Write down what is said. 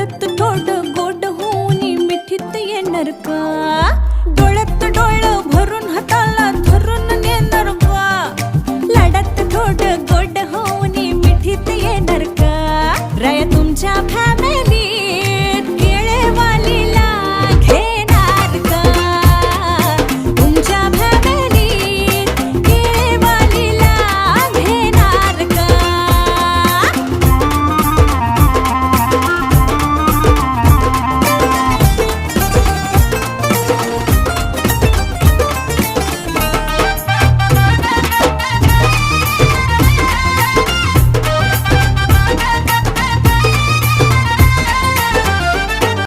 गोडत थोड गोड होऊन मिठीत येणार का? डोळ्यात डोळ भरून हाताला धरून नेणार का? लाडात थोड गोड होऊन मिठीत येणार का? राया तुमच्या